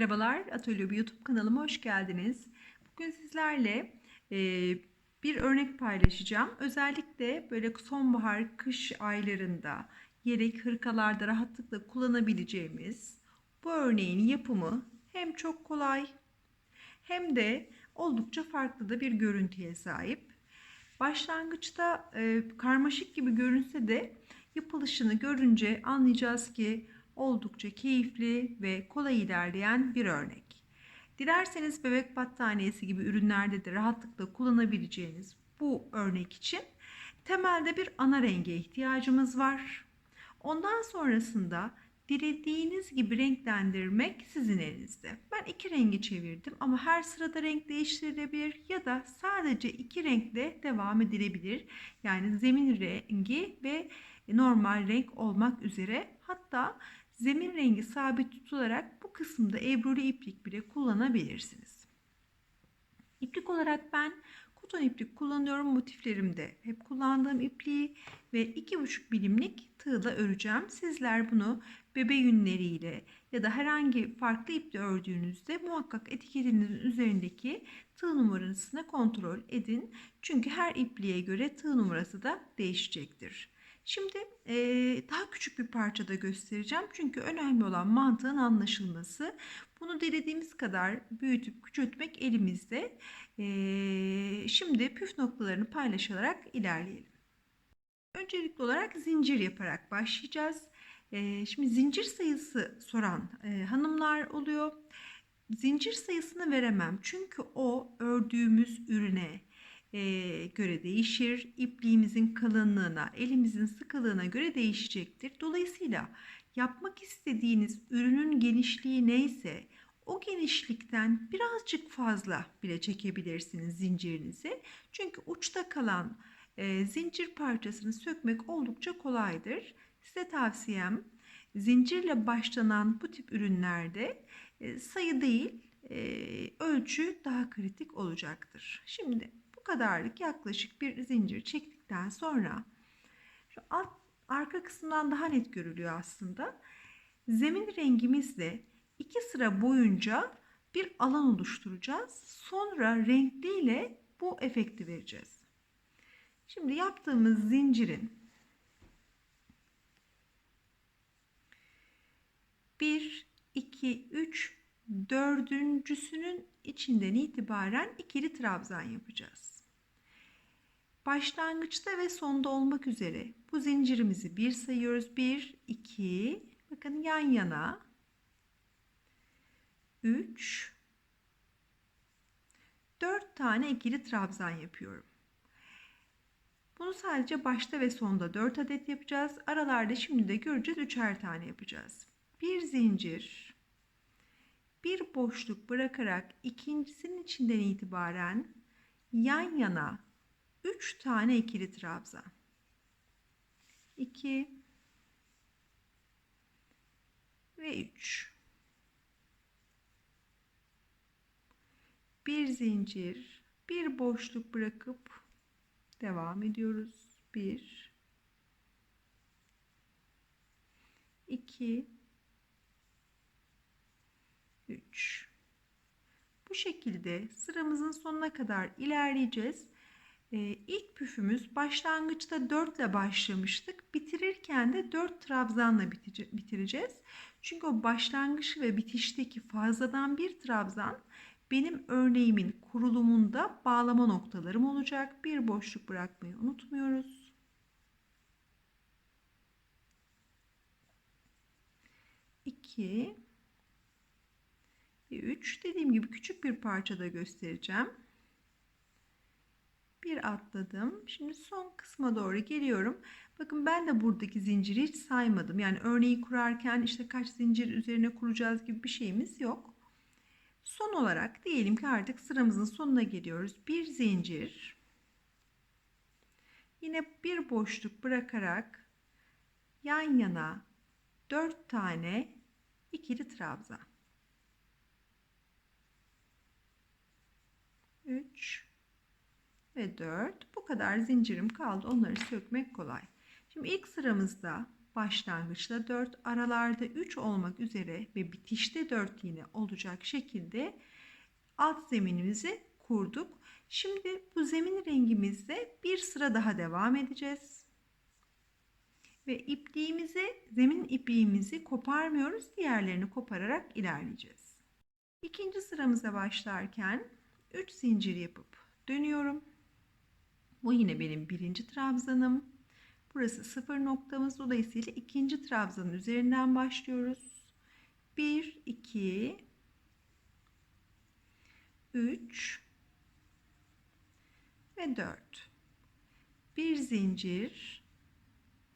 Merhabalar, Atölye YouTube kanalıma hoş geldiniz. Bugün sizlerle e, bir örnek paylaşacağım. Özellikle böyle sonbahar, kış aylarında yelek, hırkalarda rahatlıkla kullanabileceğimiz bu örneğin yapımı hem çok kolay hem de oldukça farklı da bir görüntüye sahip. Başlangıçta e, karmaşık gibi görünse de yapılışını görünce anlayacağız ki oldukça keyifli ve kolay ilerleyen bir örnek. Dilerseniz bebek battaniyesi gibi ürünlerde de rahatlıkla kullanabileceğiniz bu örnek için temelde bir ana renge ihtiyacımız var. Ondan sonrasında dilediğiniz gibi renklendirmek sizin elinizde. Ben iki rengi çevirdim ama her sırada renk değiştirilebilir ya da sadece iki renkle devam edilebilir. Yani zemin rengi ve normal renk olmak üzere hatta zemin rengi sabit tutularak bu kısımda ebruli iplik bile kullanabilirsiniz. İplik olarak ben koton iplik kullanıyorum motiflerimde. Hep kullandığım ipliği ve 2,5 milimlik tığla öreceğim. Sizler bunu bebe yünleriyle ya da herhangi farklı iple ördüğünüzde muhakkak etiketinizin üzerindeki tığ numarasını kontrol edin. Çünkü her ipliğe göre tığ numarası da değişecektir. Şimdi e, daha küçük bir parçada göstereceğim. Çünkü önemli olan mantığın anlaşılması. Bunu dilediğimiz kadar büyütüp küçültmek elimizde. E, şimdi püf noktalarını paylaşarak ilerleyelim. Öncelikli olarak zincir yaparak başlayacağız. E, şimdi zincir sayısı soran e, hanımlar oluyor. Zincir sayısını veremem. Çünkü o ördüğümüz ürüne, göre değişir. İpliğimizin kalınlığına, elimizin sıkılığına göre değişecektir. Dolayısıyla yapmak istediğiniz ürünün genişliği neyse o genişlikten birazcık fazla bile çekebilirsiniz zincirinizi. Çünkü uçta kalan e, zincir parçasını sökmek oldukça kolaydır. Size tavsiyem zincirle başlanan bu tip ürünlerde e, sayı değil e, ölçü daha kritik olacaktır. Şimdi bu kadarlık yaklaşık bir zincir çektikten sonra şu alt arka kısımdan daha net görülüyor aslında. Zemin rengimizle iki sıra boyunca bir alan oluşturacağız. Sonra renkliyle bu efekti vereceğiz. Şimdi yaptığımız zincirin bir, iki, üç, dördüncüsünün içinden itibaren ikili trabzan yapacağız. Başlangıçta ve sonda olmak üzere bu zincirimizi bir sayıyoruz. 1, 2, bakın yan yana. 3, 4 tane ikili trabzan yapıyorum. Bunu sadece başta ve sonda 4 adet yapacağız. Aralarda şimdi de göreceğiz 3'er tane yapacağız. Bir zincir, bir boşluk bırakarak ikincisinin içinden itibaren yan yana 3 tane ikili trabzan. 2 ve 3. Bir zincir, bir boşluk bırakıp devam ediyoruz. 1 2 3 Bu şekilde sıramızın sonuna kadar ilerleyeceğiz. Ee, ilk püfümüz başlangıçta 4 ile başlamıştık. Bitirirken de 4 trabzanla bitireceğiz. Çünkü o başlangıç ve bitişteki fazladan bir trabzan benim örneğimin kurulumunda bağlama noktalarım olacak. Bir boşluk bırakmayı unutmuyoruz. İki ve üç. Dediğim gibi küçük bir parçada göstereceğim. Bir atladım. Şimdi son kısma doğru geliyorum. Bakın ben de buradaki zinciri hiç saymadım. Yani örneği kurarken işte kaç zincir üzerine kuracağız gibi bir şeyimiz yok. Son olarak diyelim ki artık sıramızın sonuna geliyoruz. Bir zincir. Yine bir boşluk bırakarak yan yana 4 tane ikili trabzan. 3 ve 4. Bu kadar zincirim kaldı. Onları sökmek kolay. Şimdi ilk sıramızda başlangıçta 4, aralarda 3 olmak üzere ve bitişte 4 yine olacak şekilde alt zeminimizi kurduk. Şimdi bu zemin rengimizde bir sıra daha devam edeceğiz. Ve ipliğimizi, zemin ipliğimizi koparmıyoruz. Diğerlerini kopararak ilerleyeceğiz. İkinci sıramıza başlarken 3 zincir yapıp dönüyorum. Bu yine benim birinci trabzanım. Burası sıfır noktamız. Dolayısıyla ikinci trabzanın üzerinden başlıyoruz. 1, 2, 3 ve 4. Bir zincir.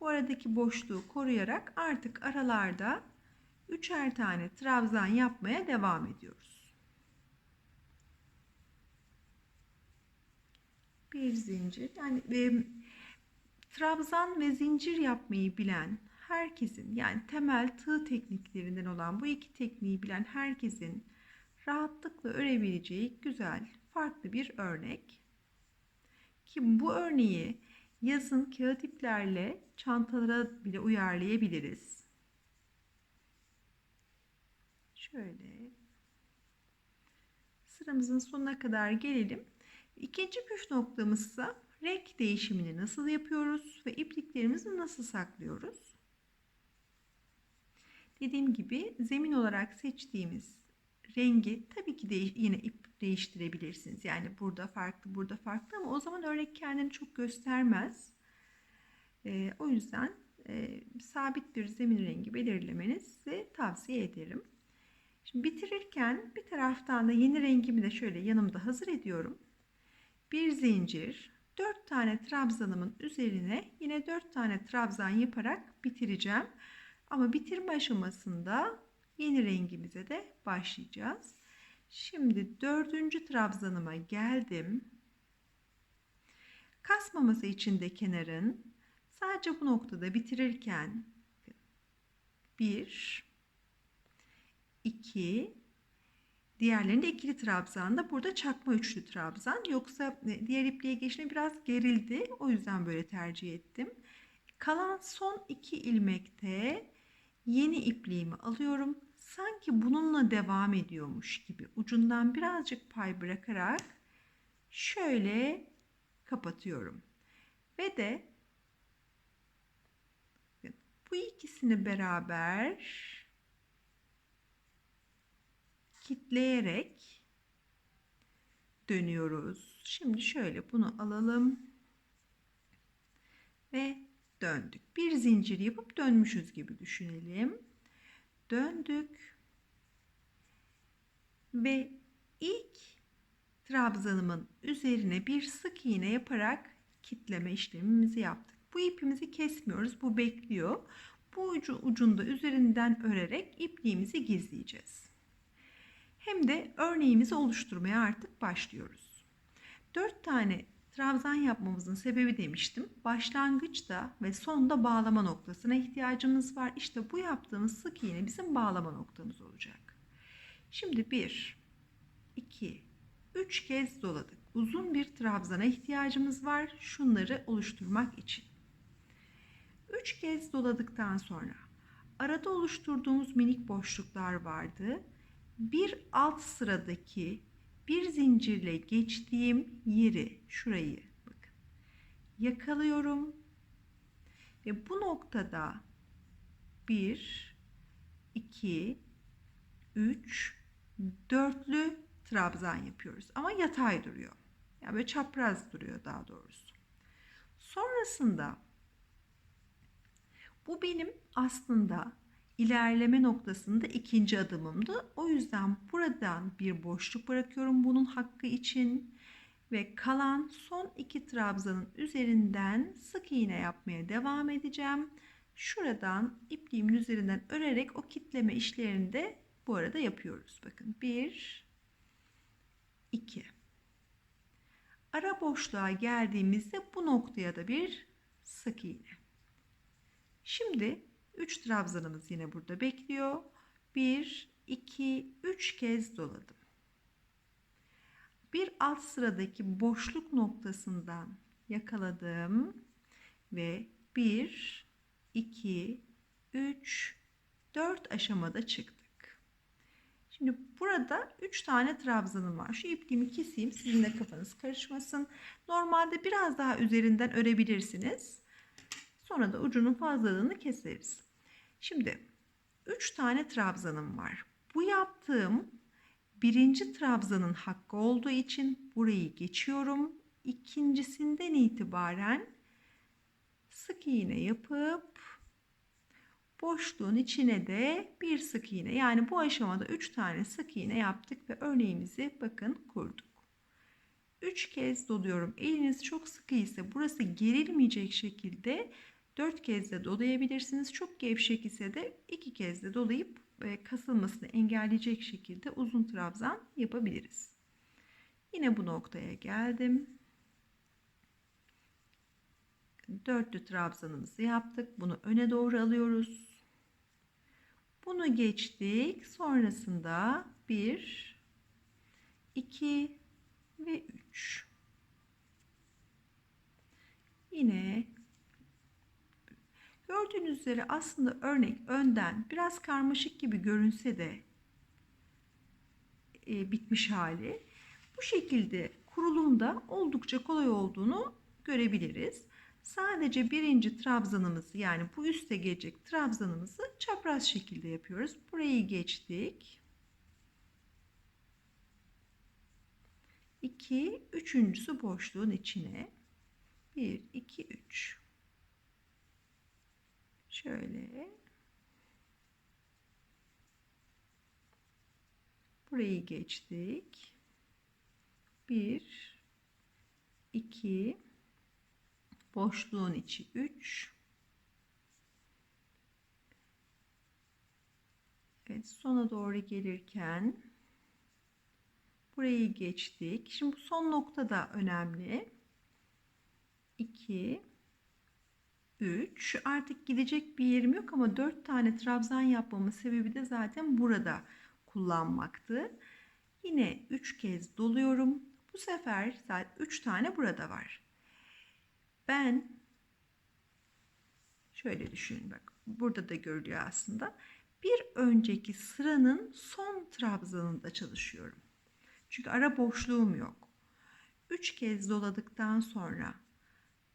Bu aradaki boşluğu koruyarak artık aralarda üçer tane trabzan yapmaya devam ediyoruz. Bir zincir. Yani e, trabzan ve zincir yapmayı bilen herkesin yani temel tığ tekniklerinden olan bu iki tekniği bilen herkesin rahatlıkla örebileceği güzel, farklı bir örnek. Ki bu örneği yazın kağıt iplerle çantalara bile uyarlayabiliriz. Şöyle sıramızın sonuna kadar gelelim. İkinci püf noktamızsa renk değişimini nasıl yapıyoruz ve ipliklerimizi nasıl saklıyoruz? Dediğim gibi zemin olarak seçtiğimiz rengi tabii ki de yine ip değiştirebilirsiniz. Yani burada farklı, burada farklı ama o zaman örnek kendini çok göstermez. E, o yüzden e, sabit bir zemin rengi belirlemenizi tavsiye ederim. Şimdi bitirirken bir taraftan da yeni rengimi de şöyle yanımda hazır ediyorum. Bir zincir, 4 tane trabzanımın üzerine yine 4 tane trabzan yaparak bitireceğim. Ama bitirme aşamasında yeni rengimize de başlayacağız. Şimdi dördüncü trabzanıma geldim. Kasmaması için de kenarın sadece bu noktada bitirirken 1 2 Diğerlerinde ikili trabzan da burada çakma üçlü trabzan. Yoksa e, diğer ipliğe geçine biraz gerildi. O yüzden böyle tercih ettim. Kalan son iki ilmekte yeni ipliğimi alıyorum sanki bununla devam ediyormuş gibi ucundan birazcık pay bırakarak şöyle kapatıyorum. Ve de bu ikisini beraber kitleyerek dönüyoruz. Şimdi şöyle bunu alalım ve döndük. Bir zincir yapıp dönmüşüz gibi düşünelim döndük ve ilk trabzanımın üzerine bir sık iğne yaparak kitleme işlemimizi yaptık. Bu ipimizi kesmiyoruz. Bu bekliyor. Bu ucu ucunda üzerinden örerek ipliğimizi gizleyeceğiz. Hem de örneğimizi oluşturmaya artık başlıyoruz. 4 tane trabzan yapmamızın sebebi demiştim. Başlangıçta ve sonda bağlama noktasına ihtiyacımız var. İşte bu yaptığımız sık iğne bizim bağlama noktamız olacak. Şimdi 1, 2, 3 kez doladık. Uzun bir trabzana ihtiyacımız var şunları oluşturmak için. 3 kez doladıktan sonra arada oluşturduğumuz minik boşluklar vardı. Bir alt sıradaki bir zincirle geçtiğim yeri şurayı bakın yakalıyorum ve bu noktada 1 2 3 dörtlü trabzan yapıyoruz ama yatay duruyor. Yani böyle çapraz duruyor daha doğrusu. Sonrasında bu benim aslında ilerleme noktasında ikinci adımımdı. O yüzden buradan bir boşluk bırakıyorum bunun hakkı için ve kalan son iki trabzanın üzerinden sık iğne yapmaya devam edeceğim. Şuradan ipliğimin üzerinden örerek o kitleme işlerini de bu arada yapıyoruz. Bakın 1 2 Ara boşluğa geldiğimizde bu noktaya da bir sık iğne. Şimdi 3 trabzanımız yine burada bekliyor. 1, 2, 3 kez doladım. Bir alt sıradaki boşluk noktasından yakaladım ve 1, 2, 3, 4 aşamada çıktık. Şimdi burada 3 tane trabzanım var. Şu ipliğimi keseyim sizin de kafanız karışmasın. Normalde biraz daha üzerinden örebilirsiniz. Sonra da ucunun fazlalığını keseriz. Şimdi 3 tane trabzanım var. Bu yaptığım birinci trabzanın hakkı olduğu için burayı geçiyorum. İkincisinden itibaren sık iğne yapıp boşluğun içine de bir sık iğne yani bu aşamada 3 tane sık iğne yaptık ve örneğimizi bakın kurduk. 3 kez doluyorum. Eliniz çok sıkı ise burası gerilmeyecek şekilde 4 kez de dolayabilirsiniz. Çok gevşek ise de 2 kez de dolayıp e, kasılmasını engelleyecek şekilde uzun trabzan yapabiliriz. Yine bu noktaya geldim. Dörtlü trabzanımızı yaptık. Bunu öne doğru alıyoruz. Bunu geçtik. Sonrasında 1, 2 ve 3. Yine gördüğünüz üzere aslında örnek önden biraz karmaşık gibi görünse de e, bitmiş hali. Bu şekilde kurulumda oldukça kolay olduğunu görebiliriz. Sadece birinci trabzanımızı yani bu üste gelecek trabzanımızı çapraz şekilde yapıyoruz. Burayı geçtik. 2, üçüncüsü boşluğun içine. 1, 2, 3. Şöyle. Burayı geçtik. 1, 2, boşluğun içi 3. Evet, sona doğru gelirken burayı geçtik. Şimdi bu son nokta da önemli. 2 3 artık gidecek bir yerim yok ama 4 tane trabzan yapmamın sebebi de zaten burada kullanmaktı. Yine 3 kez doluyorum. Bu sefer zaten 3 tane burada var. Ben şöyle düşünün bak burada da görülüyor aslında. Bir önceki sıranın son trabzanında çalışıyorum. Çünkü ara boşluğum yok. 3 kez doladıktan sonra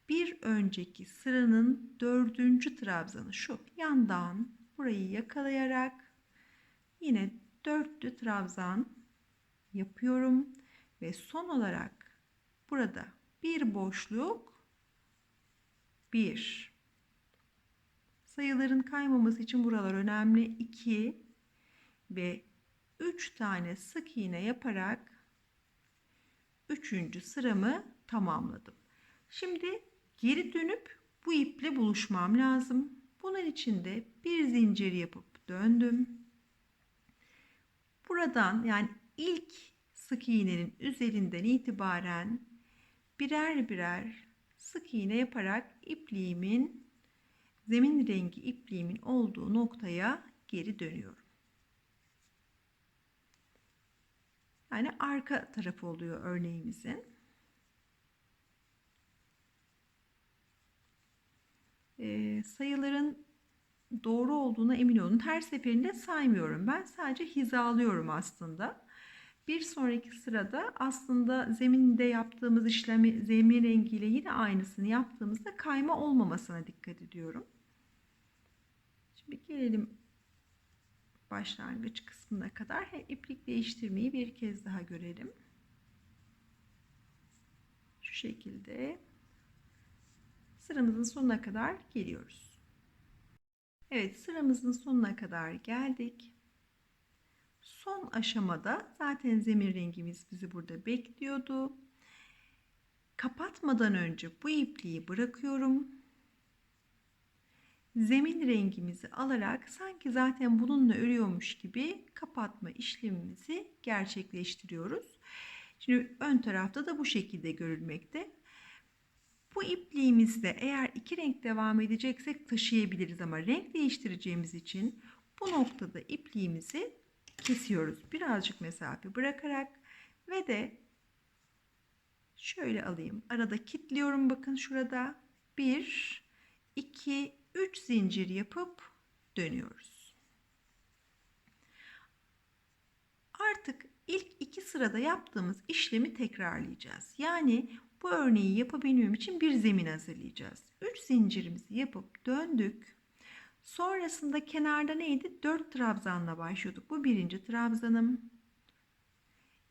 bir önceki sıranın dördüncü trabzanı. Şu yandan burayı yakalayarak yine dörtlü trabzan yapıyorum. Ve son olarak burada bir boşluk bir. Sayıların kaymaması için buralar önemli. 2 ve 3 tane sık iğne yaparak üçüncü sıramı tamamladım. Şimdi geri dönüp bu iple buluşmam lazım. Bunun için de bir zincir yapıp döndüm. Buradan yani ilk sık iğnenin üzerinden itibaren birer birer sık iğne yaparak ipliğimin zemin rengi ipliğimin olduğu noktaya geri dönüyorum. Yani arka tarafı oluyor örneğimizin. Ee, sayıların doğru olduğuna emin olun. Her seferinde saymıyorum. Ben sadece hizalıyorum aslında. Bir sonraki sırada aslında zeminde yaptığımız işlemi zemin rengiyle yine aynısını yaptığımızda kayma olmamasına dikkat ediyorum. Şimdi gelelim başlangıç kısmına kadar iplik değiştirmeyi bir kez daha görelim. Şu şekilde sıramızın sonuna kadar geliyoruz. Evet sıramızın sonuna kadar geldik. Son aşamada zaten zemin rengimiz bizi burada bekliyordu. Kapatmadan önce bu ipliği bırakıyorum. Zemin rengimizi alarak sanki zaten bununla örüyormuş gibi kapatma işlemimizi gerçekleştiriyoruz. Şimdi ön tarafta da bu şekilde görülmekte. Bu ipliğimizde eğer iki renk devam edeceksek taşıyabiliriz ama renk değiştireceğimiz için bu noktada ipliğimizi kesiyoruz. Birazcık mesafe bırakarak ve de şöyle alayım. Arada kilitliyorum bakın şurada. 1 2 3 zincir yapıp dönüyoruz. Artık ilk iki sırada yaptığımız işlemi tekrarlayacağız. Yani bu örneği yapabilmem için bir zemin hazırlayacağız. 3 zincirimizi yapıp döndük. Sonrasında kenarda neydi? 4 trabzanla başlıyorduk. Bu birinci trabzanım.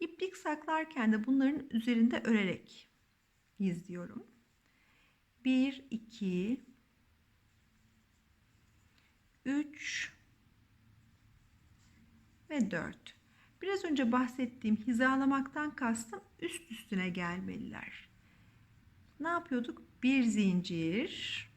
İplik saklarken de bunların üzerinde örerek izliyorum. 1, 2, 3 ve 4. Biraz önce bahsettiğim hizalamaktan kastım üst üstüne gelmeliler. Ne yapıyorduk? Bir zincir,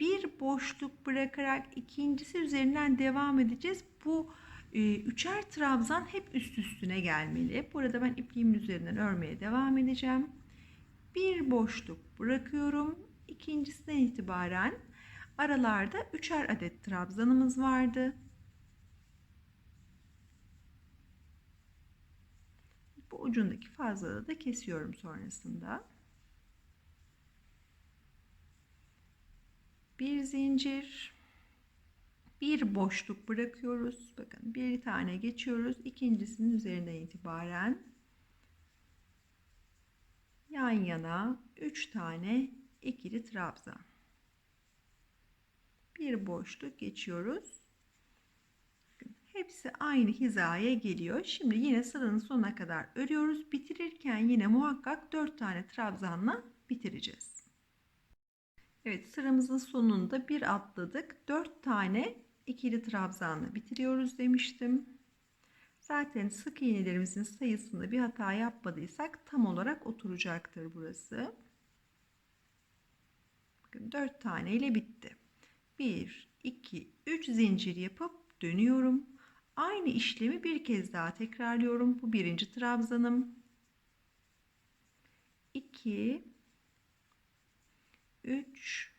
bir boşluk bırakarak ikincisi üzerinden devam edeceğiz. Bu e, üçer trabzan hep üst üstüne gelmeli. Burada ben ipliğimin üzerinden örmeye devam edeceğim. Bir boşluk bırakıyorum. İkincisinden itibaren aralarda üçer adet trabzanımız vardı. Bu ucundaki fazlalığı da kesiyorum sonrasında. Bir zincir, bir boşluk bırakıyoruz. Bakın bir tane geçiyoruz. İkincisinin üzerinden itibaren yan yana 3 tane ikili trabzan. Bir boşluk geçiyoruz. Hepsi aynı hizaya geliyor. Şimdi yine sıranın sonuna kadar örüyoruz. Bitirirken yine muhakkak 4 tane trabzanla bitireceğiz. Evet sıramızın sonunda bir atladık. 4 tane ikili trabzanla bitiriyoruz demiştim. Zaten sık iğnelerimizin sayısında bir hata yapmadıysak tam olarak oturacaktır burası. Bakın 4 tane ile bitti. 1, 2, 3 zincir yapıp dönüyorum. Aynı işlemi bir kez daha tekrarlıyorum. Bu birinci trabzanım. 2 3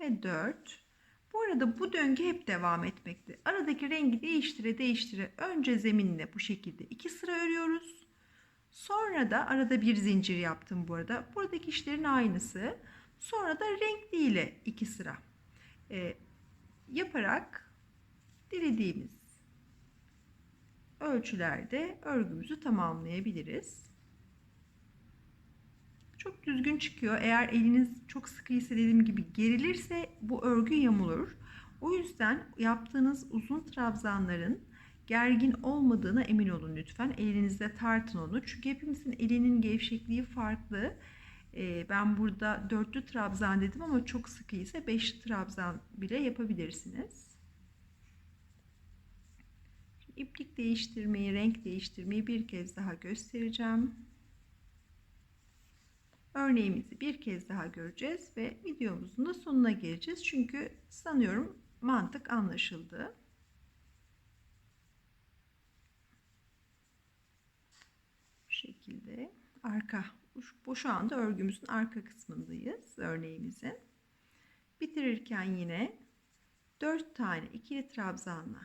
ve 4. Bu arada bu döngü hep devam etmekte. Aradaki rengi değiştire değiştire önce zeminle bu şekilde iki sıra örüyoruz. Sonra da arada bir zincir yaptım bu arada. Buradaki işlerin aynısı. Sonra da renkli ile iki sıra e, yaparak dilediğimiz ölçülerde örgümüzü tamamlayabiliriz. Çok düzgün çıkıyor. Eğer eliniz çok sıkıysa dediğim gibi gerilirse bu örgü yamulur. O yüzden yaptığınız uzun trabzanların gergin olmadığına emin olun lütfen. Elinizde tartın onu. Çünkü hepimizin elinin gevşekliği farklı. Ee, ben burada dörtlü trabzan dedim ama çok sıkıysa beşli trabzan bile yapabilirsiniz iplik değiştirmeyi, renk değiştirmeyi bir kez daha göstereceğim. Örneğimizi bir kez daha göreceğiz ve videomuzun da sonuna geleceğiz. Çünkü sanıyorum mantık anlaşıldı. Bu şekilde arka bu şu anda örgümüzün arka kısmındayız örneğimizin. Bitirirken yine 4 tane ikili trabzanla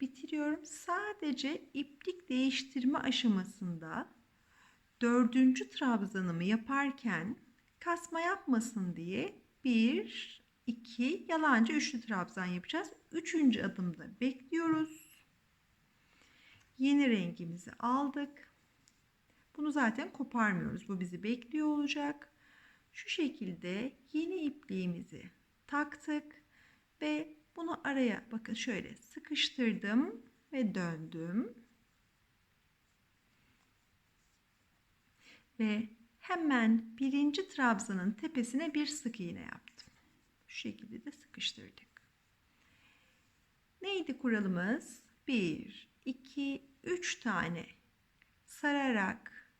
bitiriyorum. Sadece iplik değiştirme aşamasında dördüncü trabzanımı yaparken kasma yapmasın diye bir, iki, yalancı üçlü trabzan yapacağız. Üçüncü adımda bekliyoruz. Yeni rengimizi aldık. Bunu zaten koparmıyoruz. Bu bizi bekliyor olacak. Şu şekilde yeni ipliğimizi taktık ve bunu araya bakın şöyle sıkıştırdım ve döndüm. Ve hemen birinci trabzanın tepesine bir sık iğne yaptım. Şu şekilde de sıkıştırdık. Neydi kuralımız? 1, 2, 3 tane sararak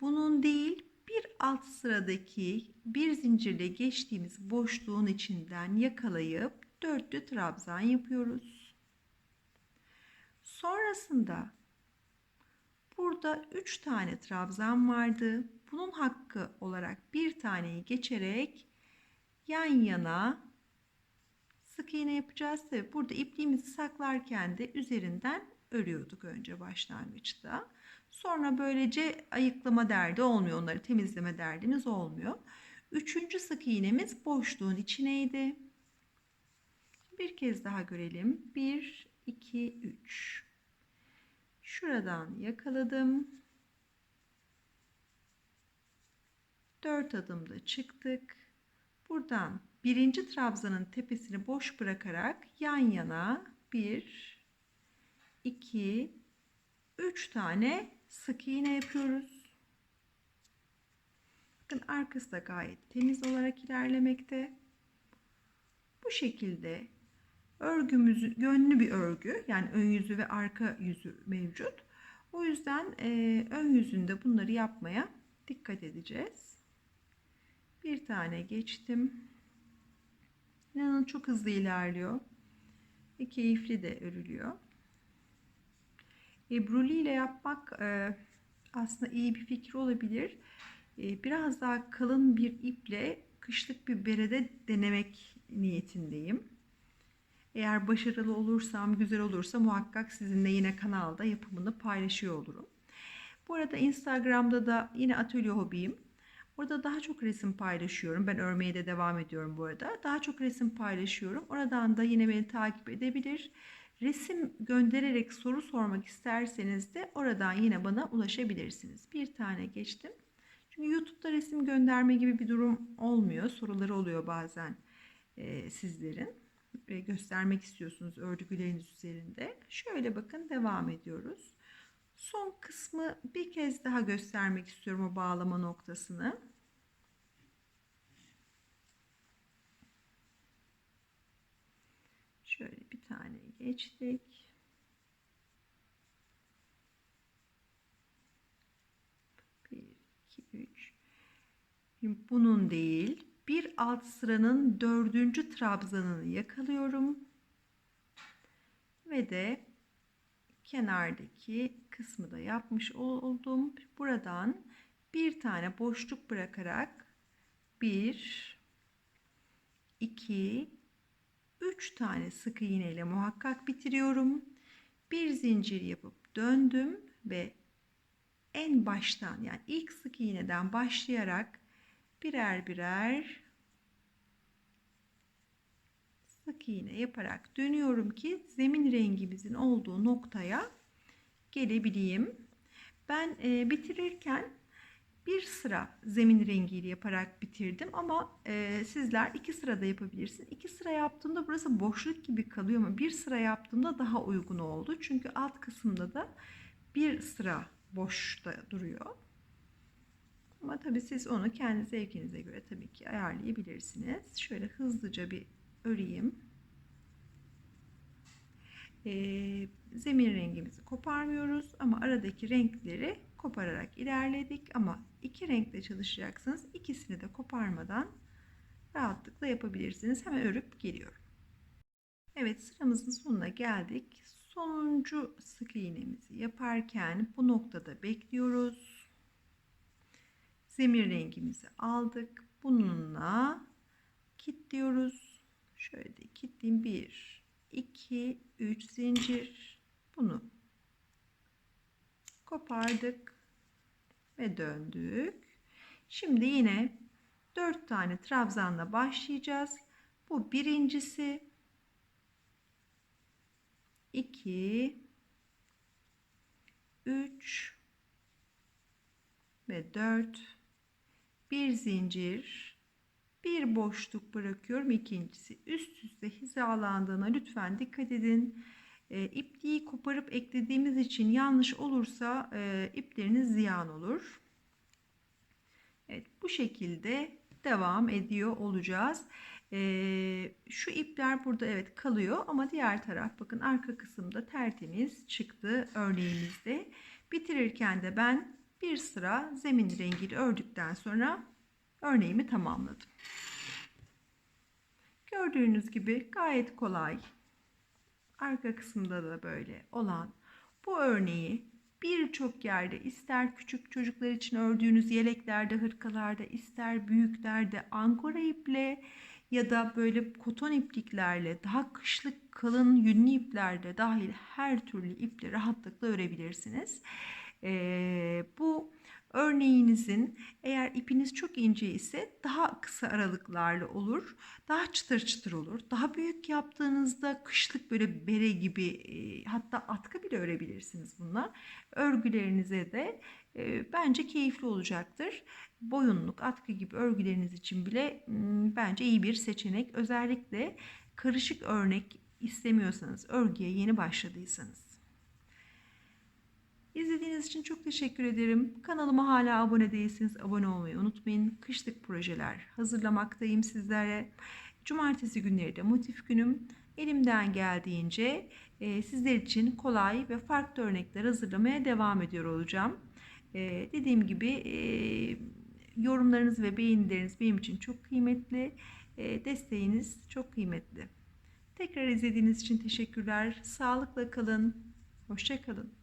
bunun değil bir alt sıradaki bir zincirle geçtiğimiz boşluğun içinden yakalayıp dörtlü trabzan yapıyoruz. Sonrasında burada 3 tane trabzan vardı. Bunun hakkı olarak bir taneyi geçerek yan yana sık iğne yapacağız. Tabi burada ipliğimizi saklarken de üzerinden örüyorduk önce başlangıçta. Sonra böylece ayıklama derdi olmuyor. Onları temizleme derdiniz olmuyor. Üçüncü sık iğnemiz boşluğun içineydi. Bir kez daha görelim. 1, 2, 3. Şuradan yakaladım. 4 adımda çıktık. Buradan birinci trabzanın tepesini boş bırakarak yan yana 1, 2, 3 tane sık iğne yapıyoruz. Bakın arkası da gayet temiz olarak ilerlemekte. Bu şekilde örgümüz yönlü bir örgü yani ön yüzü ve arka yüzü mevcut. O yüzden e, ön yüzünde bunları yapmaya dikkat edeceğiz. Bir tane geçtim. İnanın çok hızlı ilerliyor. Ve keyifli de örülüyor. Ebruli ile yapmak e, aslında iyi bir fikir olabilir. E, biraz daha kalın bir iple kışlık bir berede denemek niyetindeyim. Eğer başarılı olursam, güzel olursa muhakkak sizinle yine kanalda yapımını paylaşıyor olurum. Bu arada Instagram'da da yine atölye hobiyim. Orada daha çok resim paylaşıyorum. Ben örmeye de devam ediyorum bu arada. Daha çok resim paylaşıyorum. Oradan da yine beni takip edebilir. Resim göndererek soru sormak isterseniz de oradan yine bana ulaşabilirsiniz. Bir tane geçtim. Çünkü YouTube'da resim gönderme gibi bir durum olmuyor. Soruları oluyor bazen e, sizlerin. Göstermek istiyorsunuz örgüleriniz üzerinde. Şöyle bakın devam ediyoruz. Son kısmı bir kez daha göstermek istiyorum o bağlama noktasını. Şöyle bir tane geçtik. Bir, iki, üç. Şimdi bunun değil, bir alt sıranın dördüncü trabzanını yakalıyorum. Ve de kenardaki kısmı da yapmış oldum. Buradan bir tane boşluk bırakarak bir, iki, üç tane sık iğne ile muhakkak bitiriyorum. Bir zincir yapıp döndüm ve en baştan yani ilk sık iğneden başlayarak birer birer sık iğne yaparak dönüyorum ki zemin rengimizin olduğu noktaya gelebileyim. Ben e, bitirirken bir sıra zemin rengiyle yaparak bitirdim ama e, sizler iki sırada yapabilirsiniz. İki sıra yaptığımda burası boşluk gibi kalıyor ama bir sıra yaptığımda daha uygun oldu. Çünkü alt kısımda da bir sıra boşta duruyor. Ama tabii siz onu kendi zevkinize göre tabii ki ayarlayabilirsiniz. Şöyle hızlıca bir öreyim. Ee, zemin rengimizi koparmıyoruz ama aradaki renkleri kopararak ilerledik ama iki renkle çalışacaksınız. İkisini de koparmadan rahatlıkla yapabilirsiniz. Hemen örüp geliyorum. Evet sıramızın sonuna geldik. Sonuncu sık iğnemizi yaparken bu noktada bekliyoruz. Zemin rengimizi aldık. Bununla kilitliyoruz. Şöyle de kilitleyeyim. 1, 2, 3 zincir. Bunu kopardık ve döndük. Şimdi yine 4 tane trabzanla başlayacağız. Bu birincisi 2 3 ve 4 bir zincir bir boşluk bırakıyorum ikincisi. Üst üste hizalandığına lütfen dikkat edin. E, ipliği koparıp eklediğimiz için yanlış olursa e, ipleriniz ziyan olur. Evet bu şekilde devam ediyor olacağız. E, şu ipler burada evet kalıyor ama diğer taraf bakın arka kısımda tertemiz çıktı örneğimizde. Bitirirken de ben bir sıra zemin rengiyle ördükten sonra örneğimi tamamladım. Gördüğünüz gibi gayet kolay. Arka kısımda da böyle olan bu örneği birçok yerde ister küçük çocuklar için ördüğünüz yeleklerde, hırkalarda, ister büyüklerde angora iple ya da böyle koton ipliklerle daha kışlık kalın yünlü iplerle dahil her türlü iple rahatlıkla örebilirsiniz. Ee, bu örneğinizin eğer ipiniz çok ince ise daha kısa aralıklarla olur. Daha çıtır çıtır olur. Daha büyük yaptığınızda kışlık böyle bere gibi e, hatta atkı bile örebilirsiniz bunlar. Örgülerinize de e, bence keyifli olacaktır. Boyunluk, atkı gibi örgüleriniz için bile m, bence iyi bir seçenek. Özellikle karışık örnek istemiyorsanız, örgüye yeni başladıysanız. İzlediğiniz için çok teşekkür ederim. Kanalıma hala abone değilseniz abone olmayı unutmayın. Kışlık projeler hazırlamaktayım sizlere. Cumartesi günleri de motif günüm. Elimden geldiğince e, sizler için kolay ve farklı örnekler hazırlamaya devam ediyor olacağım. E, dediğim gibi e, yorumlarınız ve beğenileriniz benim için çok kıymetli. E, desteğiniz çok kıymetli. Tekrar izlediğiniz için teşekkürler. Sağlıkla kalın. Hoşça kalın.